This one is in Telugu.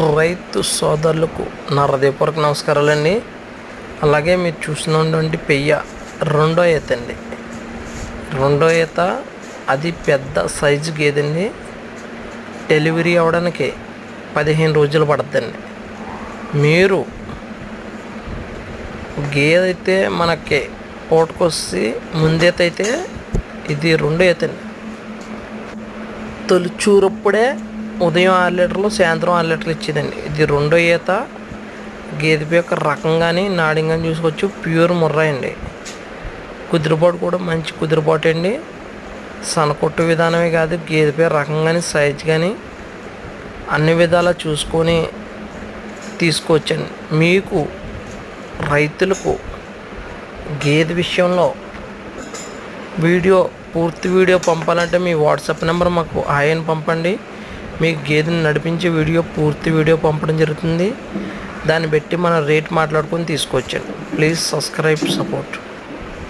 రైతు సోదరులకు నా హృదయపూర్వక నమస్కారాలండి. అలాగే మీరు చూసినటువంటి పెయ్య రెండో ఈత అండి. రెండో ఈత అది పెద్ద సైజు గేదండి. డెలివరీ అవ్వడానికి పదిహేను రోజులు పడుతుందండి. మీరు గేదె అయితే మనకి పోటుకొచ్చి ముందేత అయితే ఇది రెండో ఈత అండి. తొలిచూరప్పుడే ఉదయం ఆరు లీటర్లు సాయంత్రం ఆరు లీటర్లు ఇచ్చేదండి. ఇది రెండో ఈత. గేదెపి యొక్క రకం కానీ నాడింగ్ కానీ చూసుకోవచ్చు. ప్యూర్ ముర్రా అండి. కుదిరిపాటు కూడా మంచి కుదిరిపాటు అండి. సనకొట్టు విధానమే కాదు గేదెపి రకం కానీ సైజ్ కానీ అన్ని విధాలా చూసుకొని తీసుకోవచ్చండి. మీకు రైతులకు గేదె విషయంలో వీడియో పూర్తి వీడియో పంపాలంటే మీ వాట్సాప్ నెంబర్ మాకు ఆయన పంపండి. మీకు గేదెని నడిపించే వీడియో పూర్తి వీడియో పంపడం జరుగుతుంది. దాన్ని బట్టి మనం రేట్ మాట్లాడుకొని తీసుకోవచ్చండి ప్లీజ్ సబ్స్క్రైబ్ సపోర్ట్.